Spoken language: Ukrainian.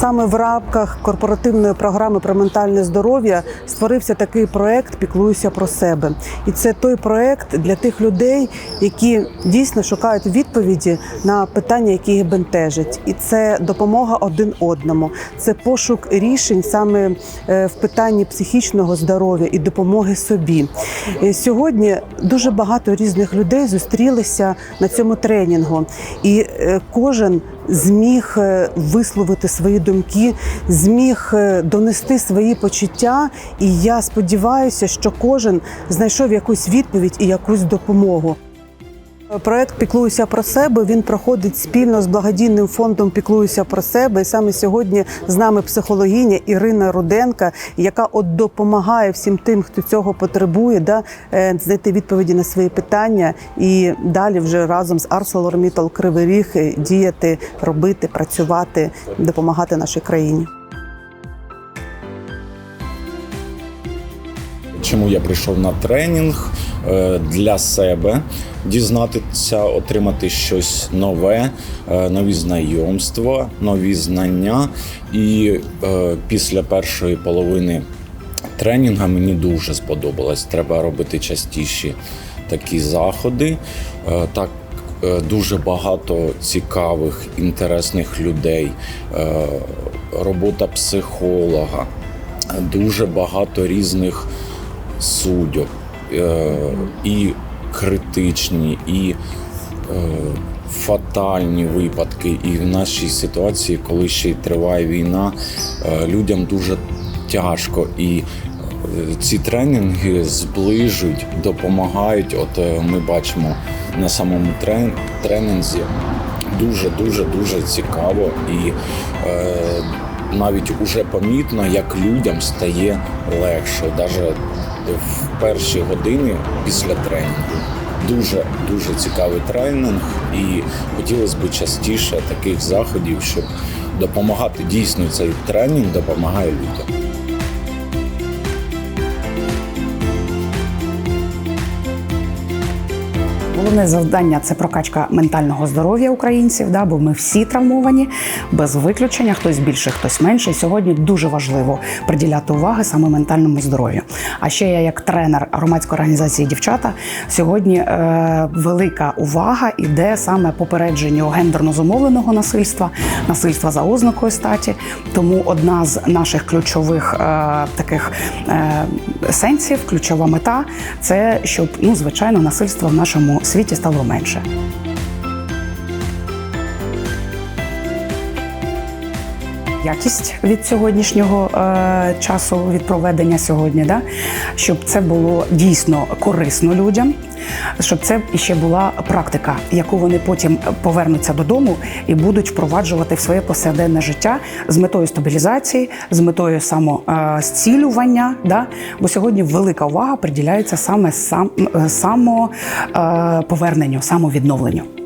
Саме в рамках корпоративної програми про ментальне здоров'я створився такий проект Піклуюся про себе. І це той проект для тих людей, які дійсно шукають відповіді на питання, які їх бентежать. І це допомога один одному, це пошук рішень саме е, в питанні психічного здоров'я і допомоги собі. Е, Сьогодні дуже багато різних людей зустрілися на цьому тренінгу, і е, кожен зміг е, висловити свої думки, зміг е, донести свої почуття. І я сподіваюся, що кожен знайшов якусь відповідь і якусь допомогу. Проект Піклуюся про себе. Він проходить спільно з благодійним фондом Піклуюся про себе. І саме сьогодні з нами психологиня Ірина Руденка, яка от допомагає всім тим, хто цього потребує, да е, знайти відповіді на свої питання і далі вже разом з ArcelorMittal Кривий Ріг діяти, робити, працювати, допомагати нашій країні. Чому я прийшов на тренінг для себе, дізнатися, отримати щось нове, е, нові знайомства, нові знання. І е, після першої половини тренінга мені дуже сподобалось. Треба робити частіші такі заходи. Е, Так е, дуже багато цікавих, інтересних людей, е, робота психолога, дуже багато різних е, і критичні, і е, фатальні випадки. І в нашій ситуації, коли ще й триває війна, е, людям дуже тяжко. І е, ці тренінги зближують, допомагають. От е, ми бачимо на самому трен- тренінзі дуже дуже дуже цікаво і е, навіть уже помітно, як людям стає легше, навіть в перші години після тренінгу. Дуже дуже цікавий тренінг, і хотілося б частіше таких заходів, щоб допомагати дійсно цей тренінг допомагає людям. Головне завдання це прокачка ментального здоров'я українців, да, бо ми всі травмовані без виключення, хтось більше, хтось менше. Сьогодні дуже важливо приділяти уваги саме ментальному здоров'ю. А ще я, як тренер громадської організації дівчата, сьогодні е, велика увага іде саме попередженню гендерно зумовленого насильства, насильства за ознакою статі. Тому одна з наших ключових е, таких е, сенсів, ключова мета це щоб ну звичайно насильства в нашому світі стало менше. Якість від сьогоднішнього е, часу, від проведення сьогодні, да? щоб це було дійсно корисно людям, щоб це ще була практика, яку вони потім повернуться додому і будуть впроваджувати в своє повсякденне життя з метою стабілізації, з метою самозцілювання. Да? Бо сьогодні велика увага приділяється саме сам, е, самоповерненню, самовідновленню.